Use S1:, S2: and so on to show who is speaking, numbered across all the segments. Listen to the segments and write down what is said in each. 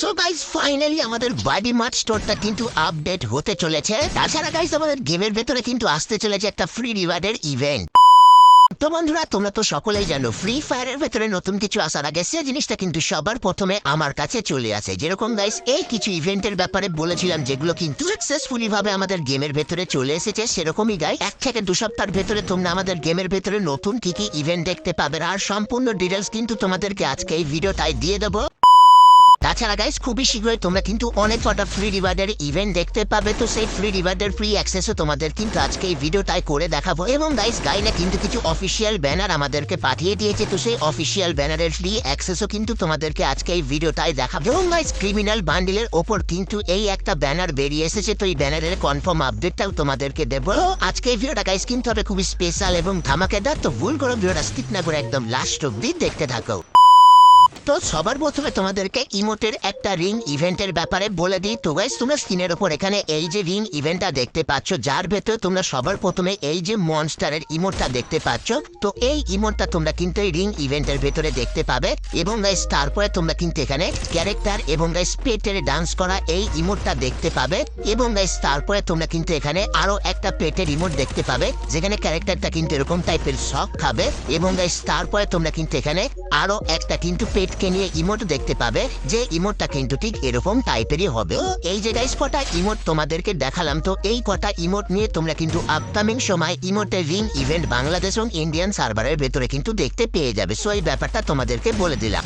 S1: So guys finally আমাদের বাডি mart স্টোরটা কিন্তু update হতে চলেছে। তাছাড়া গাইস আমাদের গেমের ভেতরে কিন্তু আসতে চলেছে একটা ফ্রি রিওয়ার্ডের ইভেন্ট তো বন্ধুরা, তোমরা তো সকলেই জানো ফ্রি ফায়ারের ভেতরে নতুন কিছু আসার আগে সে জিনিসটা কিন্তু সবার প্রথমে আমার কাছে চলে আসে। যেরকম গাইস এই কিছু ইভেন্টের ব্যাপারে বলেছিলাম যেগুলো কিন্তু সাকসেসফুলি ভাবে আমাদের গেমের ভেতরে চলে এসেছে, সেরকমই গাই এক থেকে দু সপ্তাহের ভেতরে তোমরা আমাদের গেমের ভেতরে নতুন কি কি ইভেন্ট দেখতে পাবে। আর সম্পূর্ণ ডিটেলস কিন্তু তোমাদেরকে আজকে এই ভিডিওটাই দিয়ে দেবো। তাছাড়া গাইস খুবই শীঘ্রই তোমরা কিন্তু অনেক কটা ফ্রি রিওয়ার্ডের ইভেন্ট দেখতে পাবে। তো সেই ফ্রি রিওয়ার্ডের ফ্রি অ্যাক্সেসও তোমাদের কিন্তু আজকে এই ভিডিওটাই করে দেখাবো। এবং গাইস গাইনা কিন্তু কিছু অফিসিয়াল ব্যানার আমাদেরকে পাঠিয়ে দিয়েছে। তো সেই অফিসিয়াল ব্যানারের ফ্রি অ্যাক্সেসও কিন্তু তোমাদেরকে আজকে এই ভিডিওটাই দেখাবো। এবং গাইস ক্রিমিনাল বান্ডিলের ওপর কিন্তু এই একটা ব্যানার বেরিয়ে এসেছে। তো এই ব্যানারের কনফার্ম আপডেটটাও তোমাদেরকে দেবো। আজকে এই ভিডিওটা গাইস কিন্তু হবে খুবই স্পেশাল এবং ধামাকেদার। তো ভুল করে ভিডিওটা স্কিপ না করে একদম লাস্ট অব্দি দেখতে থাকো। তো সবার প্রথমে তোমাদেরকে ইমোটের একটা রিং ইভেন্টের ব্যাপারে বলে দিই। তো গাইস তোমরা স্ক্রিনের ওপর এখানে এই যে রিং ইভেন্টটা দেখতে পাচ্ছ, যার ভেতরে তোমরা সবার প্রথমে এই যে মনস্টারের ইমোটটা দেখতে পাচ্ছ। তো এই ইমোটটা তোমরা কিন্তু এই রিং ইভেন্টের ভেতরে দেখতে পাবে এবং গাইস তারপরে তোমরা কিন্তু এখানে ক্যারেক্টার এবং গাইস পেটের ডান্স করা এই ইমোটটা দেখতে পাবে এবং গাইস তারপরে তোমরা কিন্তু এখানে আরও একটা পেটের ইমোট দেখতে পাবে, যেখানে ক্যারেক্টারটা কিন্তু এরকম টাইপের শখ খাবে এবং গাইস তারপরে তোমরা কিন্তু এখানে আরও একটা কিন্তু পেটকে নিয়ে ইমোট দেখতে পাবে যে ইমোটটা কিন্তু ঠিক এরকম টাইপেরই হবে। এই যে গাইস কটা ইমোট তোমাদেরকে দেখালাম, তো এই কটা ইমোট নিয়ে তোমরা কিন্তু আপকামিং সময় ইমোটের রিং ইভেন্ট বাংলাদেশ এবং ইন্ডিয়ান সার্ভারের ভেতরে কিন্তু দেখতে পেয়ে যাবে। সো এই ব্যাপারটা তোমাদেরকে বলে দিলাম।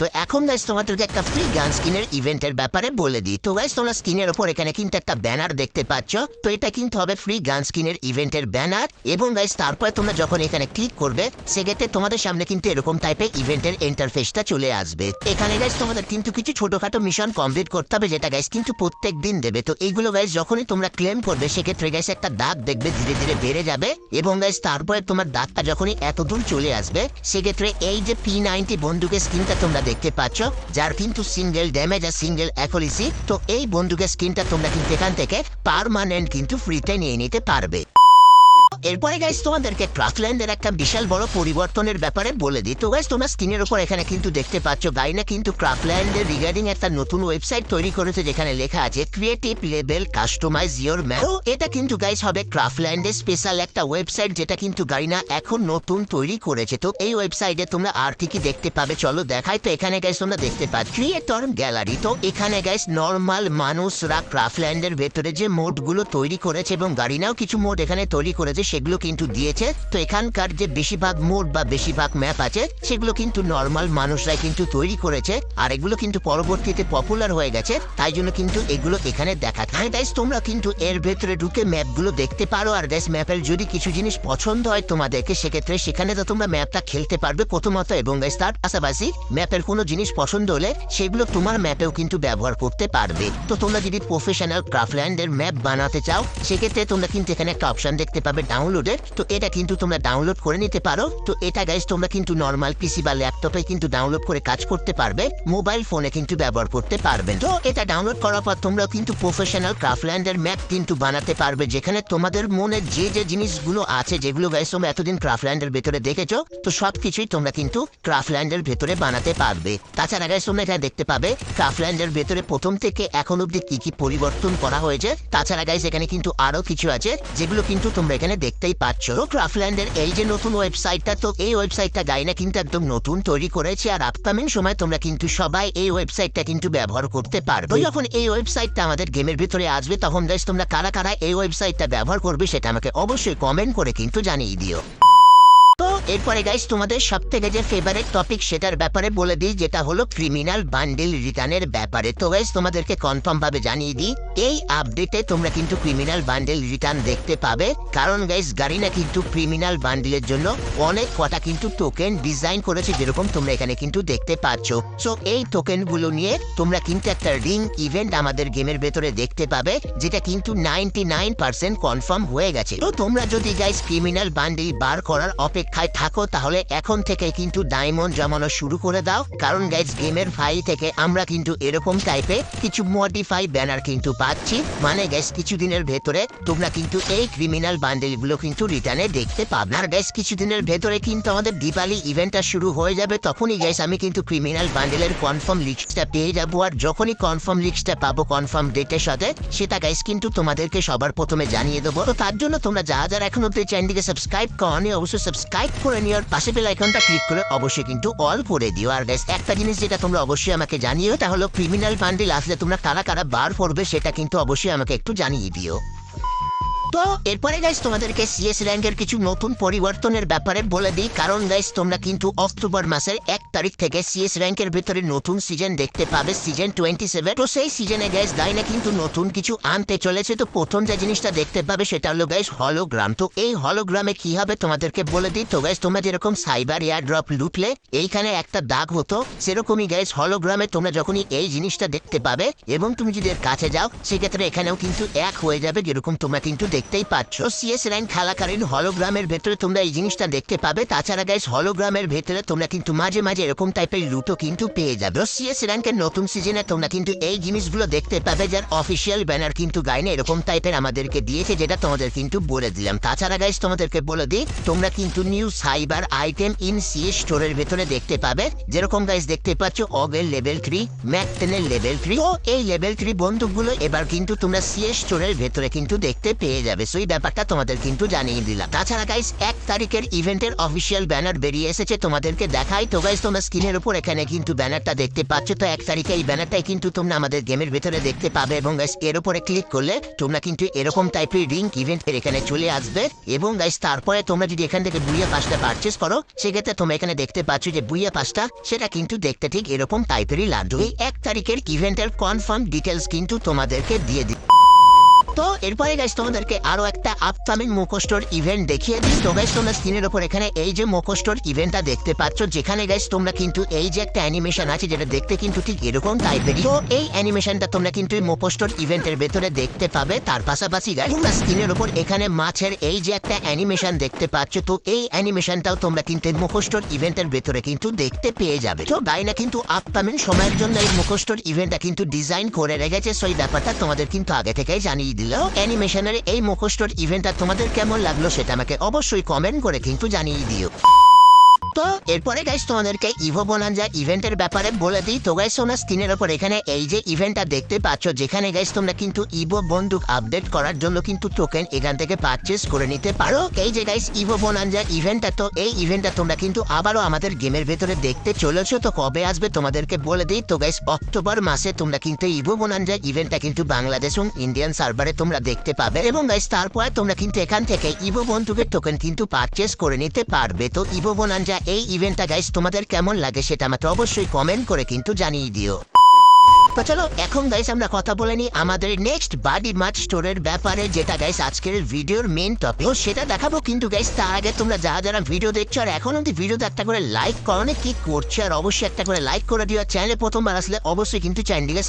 S1: তো এখন গাইস তোমাদেরকে একটা ফ্রি গান স্কিনের ইভেন্টের ব্যাপারে বলে দিই। তো গাইস তোমরা স্ক্রিনের ওপর এখানে কিন্তু একটা ব্যানার দেখতে পাচ্ছ। তো এটা কিন্তু হবে ফ্রি গান স্কিনের ইভেন্টের ব্যানার এবং গাইস তারপরে তোমরা যখন এখানে ক্লিক করবে, সেক্ষেত্রে তোমাদের সামনে কিন্তু এরকম টাইপের ইভেন্টের ইন্টারফেসটা চলে আসবে। এখানে গাইস তোমাদের কিন্তু কিছু ছোটখাটো মিশন কমপ্লিট করতে হবে, যেটা গাইস কিন্তু প্রত্যেক দিন দেবে। তো এইগুলো গাইস যখনই তোমরা ক্লেম করবে, সেক্ষেত্রে গাইস একটা দাগ দেখবে, ধীরে ধীরে বেড়ে যাবে এবং গাইস তারপরে তোমার দাগটা যখনই এতদূর চলে আসবে, সেক্ষেত্রে এই যে পি নাইনটি বন্দুকের স্ক্রিনটা তোমরা দেখতে পাচ্ছ? যার কিন্তু সিঙ্গেল ড্যামেজ আর সিঙ্গেল অ্যাকোলিসি তো এই বন্দুকের স্কিনটা তোমরা কিন্তু এখান থেকে পারমানেন্ট কিন্তু ফ্রিতে নিয়ে নিতে পারবে। এরপরে গাইস তোমাদেরকে ক্রাফল্যান্ডের একটা বিশাল বড় পরিবর্তনের ব্যাপারে বলে দিই। তো গাইস তোমরা স্ক্রিনের উপর এখানে কিন্তু দেখতে পাচ্ছ, গাইনা কিন্তু ক্রাফল্যান্ডের রিগার্ডিং একটা নতুন ওয়েবসাইট তৈরি করেছে, যেখানে লেখা আছে creative level customise your map এটা কিন্তু গাইস হবে ক্রাফল্যান্ডের স্পেশাল একটা ওয়েবসাইট যেটা কিন্তু গাইনা এখন নতুন তৈরি করেছে। তো এই ওয়েবসাইটে তোমরা আর কি দেখতে পাবে, চলো দেখাই। তো এখানে গাইস তোমরা দেখতে পাচ্ছ ক্রিয়েটর গ্যালারি তো এখানে গাইস নর্মাল মানুষরা ক্রাফল্যান্ডের ভেতরে যে মোডগুলো তৈরি করেছে, এবং গাড়িনাও কিছু মোড এখানে তৈরি করেছে সেগুলো কিন্তু দিয়েছে। তো এখানকার যে বেশিরভাগ মোড বা বেশিরভাগ ম্যাপ আছে, সেগুলো কিন্তু নর্মাল মানুষরাই কিন্তু তৈরি করেছে। আর এগুলো কিন্তু পরবর্তীতে পপুলার হয়ে গেছে। তাই জন্য কিন্তু এগুলো এখানে দেখা হ্যাঁ। গাইস তোমরা কিন্তু এর ভেতরে ঢুকে ম্যাপগুলো দেখতে পারো। আর গাইস ম্যাপের যদি কিছু জিনিস পছন্দ হয় তোমাদেরকে, সেক্ষেত্রে সেখানে তো তোমরা ম্যাপটা খেলতে পারবে প্রথমত। এবং তার পাশাপাশি ম্যাপের কোনো জিনিস পছন্দ হলে, সেগুলো তোমার ম্যাপেও কিন্তু ব্যবহার করতে পারবে। তো তোমরা যদি প্রফেশনাল ক্রাফল্যান্ডের ম্যাপ বানাতে চাও, সেক্ষেত্রে তোমরা কিন্তু এখানে একটা অপশন দেখতে পাবে ডাউনলোডের তো এটা কিন্তু তোমরা ডাউনলোড করে নিতে পারো। তো এটা গাইস তোমরা কিন্তু নর্মাল পিসি বা ল্যাপটপে কিন্তু ডাউনলোড করে কাজ করতে পারবে মোবাইল ফোনে কিন্তু ব্যবহার করতে পারবে। তো এটা ডাউনলোড করার পর তোমরা কিন্তু প্রফেশনাল ক্রাফল্যান্ডের ম্যাপ কিন্তু বানাতে পারবে, যেখানে তোমাদের মনে যে যে জিনিসগুলো আছে, যেগুলো গাইস তোমরা এতদিন ক্রাফল্যান্ডের ভেতরে দেখেছ, তো সবকিছুই তোমরা কিন্তু ক্রাফল্যান্ডের ভেতরে বানাতে পারবে। তাছাড়া গাইস তোমরা এটা দেখতে পাবে ক্রাফল্যান্ডের ভেতরে প্রথম থেকে এখন অব্দি কি কি পরিবর্তন করা হয়েছে, তাছাড়া গাইস এখানে কিন্তু আরও কিছু আছে, যেগুলো কিন্তু তোমরা এখানে দেখতেই পাচ্ছ। ক্রাফল্যান্ডের এই যে নতুন ওয়েবসাইটটা তো এই ওয়েবসাইটটা গাইনা কিন্তু একদম নতুন তৈরি করেছে, আর আপকামিং সময় তোমরা কিন্তু সবাই এই ওয়েবসাইটটা কিন্তু ব্যবহার করতে পারবে। যখন এই ওয়েবসাইটটা আমাদের গেমের ভিতরে আসবে, তখন দেশ তোমরা কারা কারা এই ওয়েবসাইটটা ব্যবহার করবে, সেটা আমাকে অবশ্যই কমেন্ট করে কিন্তু জানিয়ে দিও। তো এরপরে গাইস তোমাদের সব থেকে যে ফেভারিট টপিক সেটার ব্যাপারে বলে দিই, যেটা হলো ক্রিমিনাল বান্ডেল রিটার্নের ব্যাপারে। তো গাইস তোমাদেরকে কনফার্ম ভাবে জানিয়ে দিই, এই আপডেটে তোমরা কিন্তু ক্রিমিনাল বান্ডিল রিটার্ন দেখতে পাবে। কারণ গাইস গাড়িনা কিন্তু ক্রিমিনাল বান্ডেলের জন্য অনেক কটা কিন্তু টোকেন ডিজাইন করেছে, যেরকম তোমরা এখানে কিন্তু দেখতে পাচ্ছ। সো এই টোকেনগুলো নিয়ে তোমরা কিন্তু একটা রিং ইভেন্ট আমাদের গেমের ভেতরে দেখতে পাবে, যেটা কিন্তু নাইনটি নাইন পার্সেন্ট কনফার্ম হয়ে গেছে। তো তোমরা যদি গাইস ক্রিমিনাল বান্ডিল বার করার অপেক্ষায় থাকো, তাহলে এখন থেকে কিন্তু ডায়মন্ড জমানো শুরু করে দাও। কারণ গাইজ গেমের ফাই থেকে আমরা কিন্তু এরকম টাইপে কিছু মডিফাই ব্যানার কিন্তু পাচ্ছি। মানে গ্যাস কিছুদিনের ভেতরে তোমরা কিন্তু এই ক্রিমিনাল বান্ডেলগুলো কিন্তু রিটার্নে দেখতে পাবে। আর গ্যাস কিছুদিনের ভেতরে কিন্তু আমাদের দিপালি ইভেন্টটা শুরু হয়ে যাবে, তখনই গ্যাস আমি কিন্তু ক্রিমিনাল বান্ডেলের কনফার্ম লিস্টটা পেয়ে যাব। আর যখনই কনফার্ম লিস্টটা পাবো কনফার্ম ডেটের সাথে, সেটা গাইস কিন্তু তোমাদেরকে সবার প্রথমে জানিয়ে দেবো। তো তার জন্য তোমরা যা, যারা এখন অব্দি চ্যানেলটিকে সাবস্ক্রাইব করনি, অবশ্যই সাবস্ক্রাইব করে নিও আর পাশে বেল আইকনটা ক্লিক করে অবশ্যই কিন্তু অল করে দিও। আর গাইস একটা জিনিস যেটা তোমরা অবশ্যই আমাকে জানিও, তা হলো ক্রিমিনাল বান্ডিল আসলে তোমরা কারা কারা বার পড়বে সেটা কিন্তু অবশ্যই আমাকে একটু জানিয়ে দিও। তো, এরপরে গাইস তোমাদেরকে সিএস র্যাঙ্কের কিছু নতুন পরিবর্তনের ব্যাপারে বলে দিই। কারণ গাইস তোমরা কিন্তু অক্টোবর মাসের এক তারিখ থেকে সিএস র্যাঙ্কের ভিতরে নতুন সিজন দেখতে পাবে সিজন টোয়েন্টি সেভেন তো সেই সিজনে গাইস দাইনা কিন্তু নতুন কিছু আনতে চলেছে। তো প্রথম যে জিনিসটা দেখতে পাবে সেটা হলো গাইস হলোগ্রাম তো এই হলোগ্রামে কি হবে তোমাদেরকে বলে দিই। তো গাইস তোমরা যেরকম সাইবার এয়ার ড্রপ লুটলে, এইখানে একটা দাগ হতো, সেরকমই গাইস হলোগ্রামে তোমরা যখনই এই জিনিসটা দেখতে পাবে এবং তুমি যদি এর কাছে যাও, সেক্ষেত্রে এখানেও কিন্তু এক হয়ে যাবে, যেরকম তোমরা কিন্তু দেখতেই পাচ্ছ সিএস র্যাঙ্ক খেলাকালীন হলোগ্রামের ভেতরে তোমরা এই জিনিসটা দেখতে পাবে। তাছাড়া গাইস হলোগ্রামের ভেতরে তোমরা কিন্তু মাঝে মাঝে এরকম টাইপের লুটও কিন্তু পেয়ে যাবে। সিএস র্যাঙ্কের নতুন সিজনে তোমরা কিন্তু এই জিনিসগুলো দেখতে পাবে, যার অফিসিয়াল ব্যানার কিন্তু গাইনে এরকম টাইপের আমাদেরকে দিয়েছে, যেটা তোমাদের কিন্তু বলে দিলাম। তাছাড়া গাইস তোমাদেরকে বলে দিই, তোমরা কিন্তু new cyber item in CS স্টোরের ভেতরে দেখতে পাবে। যেরকম গাইস দেখতে পাচ্ছ, অগের লেভেল থ্রি ম্যাকটেনের লেভেল থ্রি ও, এই লেভেল থ্রি বন্দুকগুলো এবার কিন্তু তোমরা সিএস স্টোরের ভেতরে কিন্তু দেখতে পেয়ে যাবে। সো এই ব্যাপারটা তোমাদের কিন্তু জানিয়ে দিলাম। তাছাড়া গাইস এক তারিখের ইভেন্টের অফিসিয়াল ব্যানার বেরিয়ে এসেছে। তোমাদেরকে দেখাই। তো গাইস তোমরা স্ক্রিনের উপর এখানে কিন্তু ব্যানারটা দেখতে পাচ্ছ। তো, এক তারিখে এই ব্যানারটাই কিন্তু তোমরা আমাদের গেমের ভেতরে দেখতে পাবে এবং গাইস এর উপরে ক্লিক করলে তোমরা কিন্তু এরকম টাইপের রিঙ্ক ইভেন্টের এখানে চলে আসবে। এবং গাইস তারপরে তোমরা যদি এখান থেকে বুইয়া পাসটা পারচেস করো, সেক্ষেত্রে তোমরা এখানে দেখতে পাচ্ছ যে বুইয়া পাসটা সেটা কিন্তু দেখতে ঠিক এরকম টাইপেরই লাগবে এই এক তারিখের ইভেন্টের কনফার্ম ডিটেলস কিন্তু তোমাদেরকে দিয়ে দিই। তো এরপরে গাইস তোমাদেরকে আরও একটা আপকামিং মুখোষ্টর ইভেন্ট দেখিয়ে দিই। তো গাইস তোমরা স্ক্রিনের উপর এখানে এই যে মুখোষ্টর ইভেন্টটা দেখতে পাচ্ছ, যেখানে গাইস তোমরা কিন্তু এই যে একটা অ্যানিমেশন আছে, যেটা দেখতে কিন্তু ঠিক এরকম টাইপেরই তো এই অ্যানিমেশনটা তোমরা কিন্তু এই মুখোষ্টর ইভেন্টের ভেতরে দেখতে পাবে। তার পাশাপাশি গাইস তোমরা স্ক্রিনের উপর এখানে মাছের এই যে একটা অ্যানিমেশন দেখতে পাচ্ছ, তো এই অ্যানিমেশনটাও তোমরা কিন্তু এই মুখোষ্টর ইভেন্টের ভেতরে কিন্তু দেখতে পেয়ে যাবে। তো গাইনা কিন্তু আপকামিং সময়ের জন্য এই মুখোষ্টর ইভেন্টটা কিন্তু ডিজাইন করে রেখেছে সেই ব্যাপারটা তোমাদের কিন্তু আগে থেকেই জানিয়ে দিল অ্যানিমেশনের এই মুখোশটোর ইভেন্টটা তোমাদের কেমন লাগল সেটা আমাকে অবশ্যই কমেন্ট করে কিন্তু জানিয়ে দিও। তো, এরপরে গাইস তোমাদেরকে ইভো বোনাঞ্জা ইভেন্টের ব্যাপারে বলে দিই। তো গাইস তোমরা স্ক্রিনের ওপর এখানে এই যে ইভেন্টটা দেখতে পাচ্ছ, যেখানে গাইস তোমরা কিন্তু ইভো বন্দুক আপডেট করার জন্য কিন্তু টোকেন এখান থেকে পারচেস করে নিতে পারো। এই যে গাইস ইভো বোনাঞ্জা ইভেন্টটা তো এই ইভেন্টটা তোমরা কিন্তু আবারও আমাদের গেমের ভেতরে দেখতে চলেছো। তো কবে আসবে তোমাদেরকে বলে দিই। তো গাইস অক্টোবর মাসে তোমরা কিন্তু ইভো বোনাঞ্জা ইভেন্টটা কিন্তু বাংলাদেশ এবং ইন্ডিয়ান সার্ভারে তোমরা দেখতে পাবে। এবং গাইস তারপরে তোমরা কিন্তু এখান থেকে ইভো বন্দুকের টোকেন কিন্তু পারচেস করে নিতে পারবে। তো ইভো বোনাঞ্জা এই ইভেন্টটা গাইস তোমাদের কেমন লাগে সেটা আমাকে অবশ্যই কমেন্ট করে কিন্তু জানিয়ে দিও। তো চলো, এখন গাইস আমরা কথা বলে নিই আমাদের নেক্সট বাডি মাছ স্টোরের ব্যাপারে, যেটা গাইস আজকের ভিডিওর মেন টপিক সেটা দেখাবো, কিন্তু গাইস তার আগে তোমরা যারা ভিডিও দেখছ, আর এখন অব্দি ভিডিওতে একটা করে লাইক কি আর অবশ্যই একটা করে লাইক করে দিও প্রথমবার আসলে অবশ্যই কিন্তু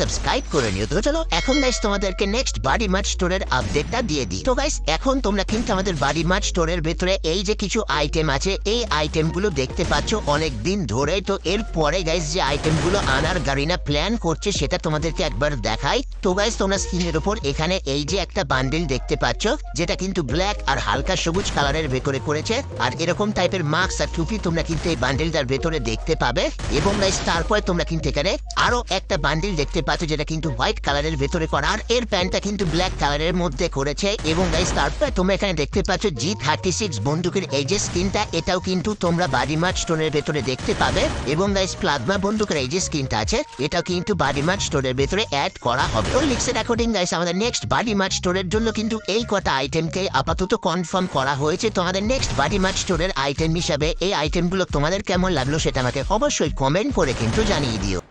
S1: সাবস্ক্রাইব করে নিও। তো চলো, এখন গাইস তোমাদেরকে নেক্সট বাডি মাছ স্টোরের আপডেটটা দিয়ে দিই। তো গাইস এখন তোমরা কিন্তু আমাদের বাডি মাছ স্টোরের ভেতরে এই যে কিছু আইটেম আছে, এই আইটেমগুলো দেখতে পাচ্ছ অনেক দিন ধরে তো এর পরে গাইস যে আইটেমগুলো আনার গাড়িনা প্ল্যান করছে, সেটা তোমাদেরকে একবার দেখাই। তো গাইস তোমরা স্ক্রিনের উপর এখানে এই যে একটা বান্ডিল দেখতে পাচ্ছ, যেটা কিন্তু ব্ল্যাক আর হালকা সবুজ কালারের ভেতরে করেছে। আর এরকম টাইপের মাস্ক আর টুপি তোমরা কিন্তু এই বান্ডেলটার ভেতরে দেখতে পাবে। এবং গাইস তারপরে তোমরা কিন্তু এখানে আরও একটা বান্ডিল দেখতে পাচ্ছ, যেটা কিন্তু হোয়াইট কালারের ভেতরে করা। আর এর প্যান্টটা কিন্তু ব্ল্যাক কালারের মধ্যে করেছে। এবং গাইস তারপরে তোমরা এখানে দেখতে পাচ্ছ জি থার্টি সিক্স বন্দুকের এই যে স্ক্রিনটা এটাও কিন্তু তোমরা বাড়ি মাছ স্টোনের ভেতরে দেখতে পাবে। এবং গাইস প্লাজমা বন্দুকের এই যে স্ক্রিনটা আছে, এটাও কিন্তু বাড়ি মাছ স্টোরের ভেতরে অ্যাড করা হবে। তো লিক্সের অ্যাকর্ডিং গাইস আমাদের নেক্সট বাডি মাছ স্টোরের জন্য কিন্তু এই কটা আইটেমকে আপাতত কনফার্ম করা হয়েছে। তোমাদের নেক্সট বাডি মাছ স্টোরের আইটেম হিসাবে এই আইটেমগুলো তোমাদের কেমন লাগল সেটা আমাকে অবশ্যই কমেন্ট করে কিন্তু জানিয়ে দিও।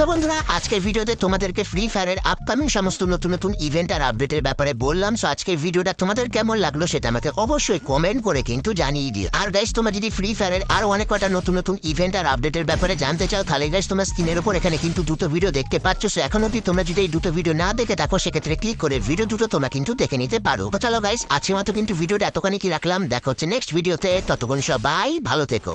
S1: তো বন্ধুরা, আজকের ভিডিওতে তোমাদেরকে ফ্রি ফায়ারের আপকামিং সমস্ত নতুন নতুন ইভেন্ট আর আপডেটের ব্যাপারে বললাম। সো আজকের ভিডিওটা তোমাদের কেমন লাগল সেটা আমাকে অবশ্যই কমেন্ট করে কিন্তু জানিয়ে দিও। আর গাইস তোমরা যদি ফ্রি ফায়ারের আরও অনেক কটা নতুন নতুন ইভেন্ট আর আপডেটের ব্যাপারে জানতে চাও, তাহলে গাইস তোমরা স্ক্রিনের উপর এখানে কিন্তু দুটো ভিডিও দেখতে পাচ্ছ। সো এখন অব্দি তোমরা যদি এই দুটো ভিডিও না দেখে থাকো, সেক্ষেত্রে ক্লিক করে ভিডিও দুটো তোমরা কিন্তু দেখে নিতে পারো। তো চলো গাইস আজকে মতো কিন্তু ভিডিওটা এতখানি কি রাখলাম? দেখা হচ্ছে নেক্সট ভিডিওতে ততক্ষণ সবাই ভালো থেকো।